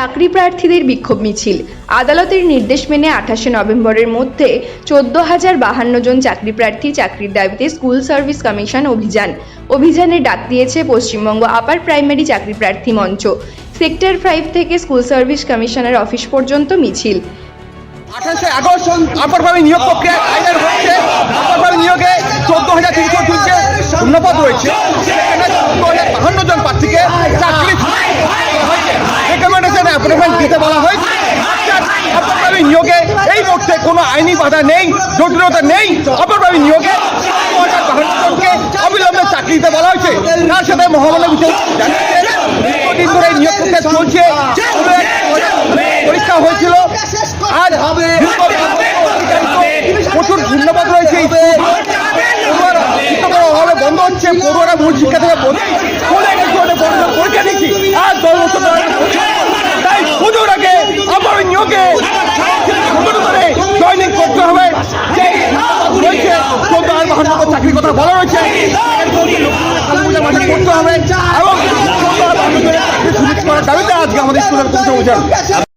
চাকরি প্রার্থীদের বিক্ষোভ মিছিল। আদালতের নির্দেশ মেনে আঠাশে নভেম্বরের মধ্যে চোদ্দ হাজার বাহান্ন জন চাকরি প্রার্থী চাকরির দাবিতে স্কুল সার্ভিস কমিশন অভিযান। অভিযানে ডাক দিয়েছে পশ্চিমবঙ্গ আপার প্রাইমারি চাকরি প্রার্থী মঞ্চ। সেক্টর ফাইভ থেকে স্কুল সার্ভিস কমিশনের অফিস পর্যন্ত মিছিল। নিয়োগ জন প্রার্থীকে অ্যাপয়েন্টমেন্ট দিতে বলা আপারভাবে নিয়োগে এই মুহূর্তে কোনো আইনি বাধা নেই, জটিলতা নেই। আপারভাবে নিয়োগে অবিলম্বে চাকরি দিতে বলা হয়েছে। তার সাথে মহামান্য দীর্ঘদিন ধরে নিয়োগ প্রক্রিয়া চলছে। পরীক্ষা হয়েছিল। আর প্রচুর ধন্যবাদ রয়েছে। বন্ধ হচ্ছে। পড়ুয়ারা মূল শিক্ষা থেকে বন্ধ নতুন করে জয়নিং করতে হবে। চাকরির কথা বলা রয়েছে করতে হবে। এবং দাবিতে আজকে আমাদের স্কুলের